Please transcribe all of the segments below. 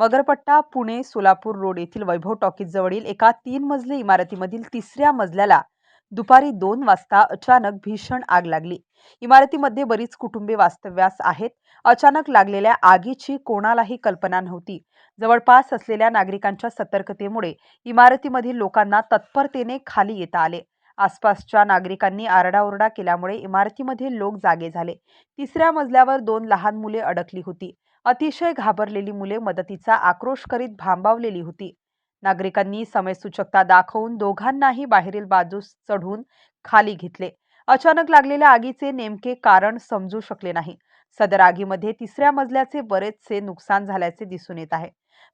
Magarpatta Pune Solapur road येथील वैभव टॉकीजजवळील एका तीन मजली इमारतीमधील तिसऱ्या मजल्याला दुपारी दोन वाजता अचानक भीषण आग लागली. इमारतीमध्ये बरीच कुटुंबे वास्तव्यास आहेत. अचानक लागलेल्या आगीची कोणालाही कल्पना नव्हती. जवळपास असलेल्या नागरिकांच्या सतर्कतेमुळे इमारतीमधील लोकांना तत्परतेने खाली येता आले. आसपासच्या नागरिकांनी आरडाओरडा केल्यामुळे इमारतीमध्ये लोक जागे झाले. तिसऱ्या मजल्यावर दोन लहान मुले अडकली होती. अतिशय घाबरलेली मुले मदतीचा आक्रोश करीत भांबावलेली होती. नागरिकांनी समयसूचकता दाखवून दोघांनाही बाहेरील बाजूस चढून खाली घेतले. अचानक लागलेल्या आगीचे नेमके कारण समजू शकले नाही. सदर आगीमध्ये तिसऱ्या मजल्याचे बरेचसे नुकसान झाल्याचे दिसून येत आहे.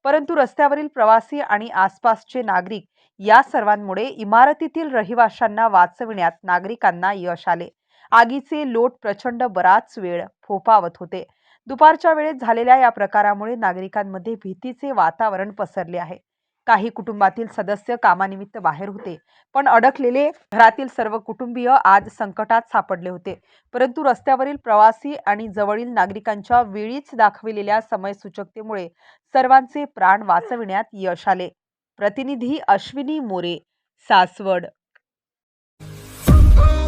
परंतु रस्त्यावरील प्रवासी आणि आसपासचे नागरिक या सर्वांमुळे इमारतीतील रहिवाशांना वाचविण्यात नागरिकांना यश आले. आगीचे लोट प्रचंड बराच वेळ फोफावत होते. दुपारच्या वेळेत झालेल्या या प्रकारामुळे नागरिकांमध्ये भीतीचे वातावरण पसरले आहे. काही कुटुंबातील सदस्य कामानिमित्त बाहेर होते पण अडकलेले घरातील सर्व कुटुंबीय आज संकटात सापडले होते. परंतु रस्त्यावरील प्रवासी आणि जवळील नागरिकांच्या वेळीच दाखविलेल्या समयसूचकतेमुळे सर्वांचे प्राण वाचविण्यात यश आले. प्रतिनिधी अश्विनी मोरे सासवड.